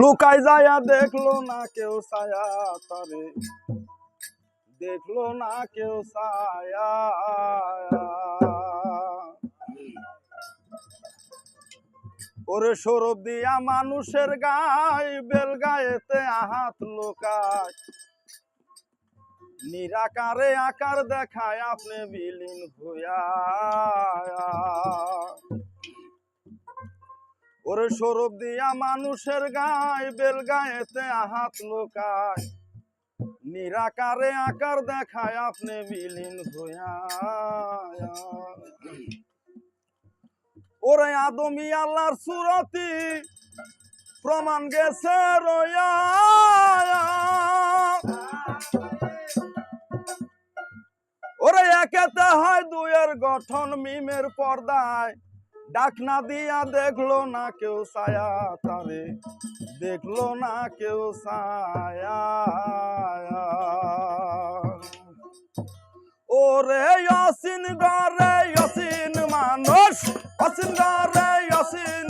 লুকাই যায়া দেখল না কেউ ছায়া তারে। দেখল না কেউ ছায়া। ওরে সরব দিয়া মানুষের গায়ে বেল গায়েতে আহাত লোকায়। নিরাকারে আকার দেখায়, আপনি বিলীন ভুয়া ওরে সরব দিয়া মানুষের গায়ে বেল গায়েতে আহাত লোকায়। নিরাকারে আকার দেখায়, আপনি বিলীন ভুয়া ওরে আদমি আল্লাহর সুরতি, প্রমাণ গেছে রয়া। ওরে একেতে হয় দুয়ের গঠন মিমের পর্দায়। ডাকনা দিয়া দেখল না কেউ ছায়া তারে। দেখল না কেউ ছায়া। ওরে অসিন গরে অসিন মানুষ, অসিন গরে ইয়াসিন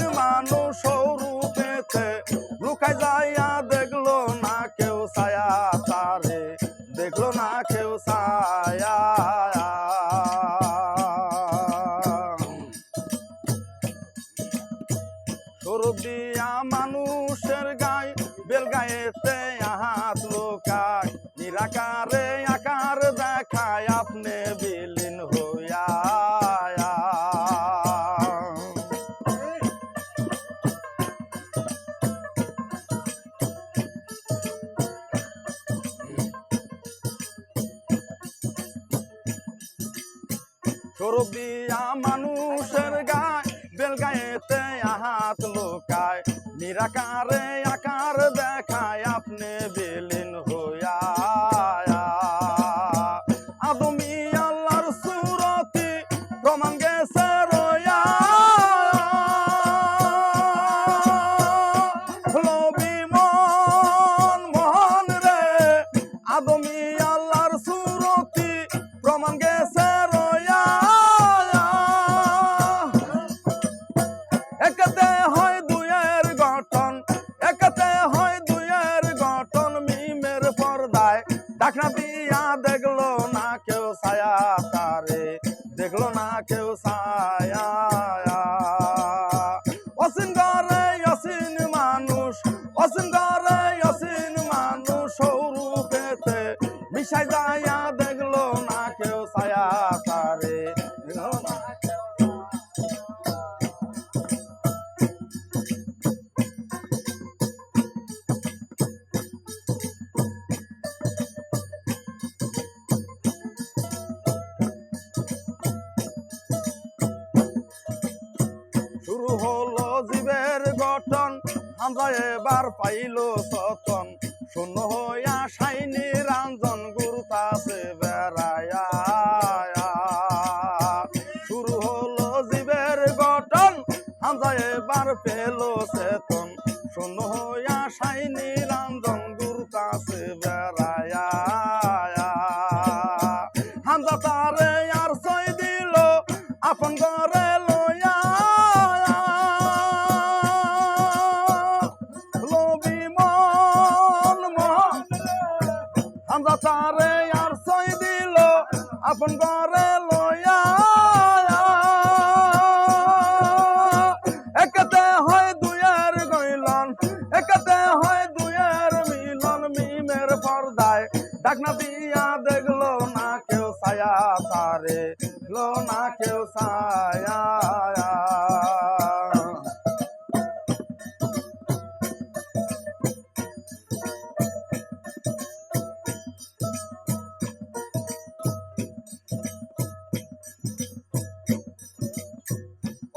সরব দিয়া মানুষের গায়ে বেল গায়েতে হাত লোকায়। নিরাকারে আকার দেখায়, আপনি বিলীন হইয়া। সরব দিয়া মানুষের গায়ে বেল গায়েতে হাত লোকায় নিরাকারে আকার দেখায় আপনি ডাকনা দিয়া দেখল না কেউ ছায়া তারে। দেখল না কেউ ছায়া। অসীন গরে অসীন মানুষ অসীন গরে অসীন মানুষ সৌরূপেতে মিশাই যাইয়া এবার পাইল সতন শূন্য হইয়া সাইনি রাঞ্জন গুরুতাছে বেড়ায়া শুরু হলো জীবের গঠন আমরা এবার পেল চেতন। শূন্য হইয়া সাইনি রাঞ্জন আপন করে লয়া একতে হয় দুয়ের গইলন, একতে হয় দুয়ের মিলন, মিমের পর্দায়। ডাকনা দিয়া দেখল না কেউ সায়া তারে লো না কেউ ছায়া।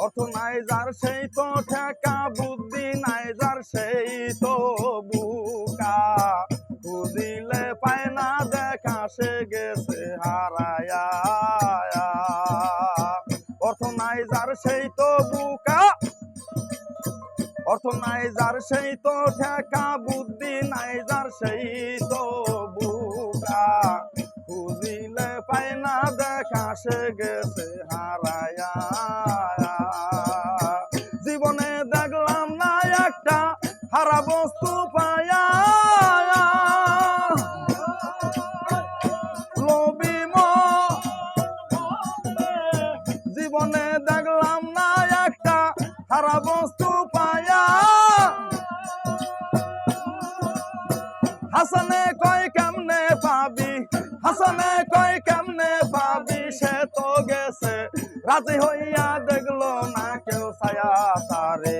অর্থ নাই যার সেই তো, ঠেকা বুদ্ধি নাই যার সেই তো, বুকা খুঁজিলে পায় না দেখা, সে গেছে হারায়া। অর্থ নাই যার সেই তো, বুকা অর্থ নাই যার সেই তো, ঠেকা বুদ্ধি নাই যার সেই তো, বুকা খুঁজিলে পায় না দেখা, সে গেছে হারায়া। হারা বস্তু পায়া। লোভী মনে জীবনে দেখলাম না একটা হারা বস্তু পায়া। হাসানে কয় কেমনে পাবি? হাসানে কয় কেমনে পাবি? সে তো গেছে। রাজি হইয়া দেখল না কেউ ছায়া তারে।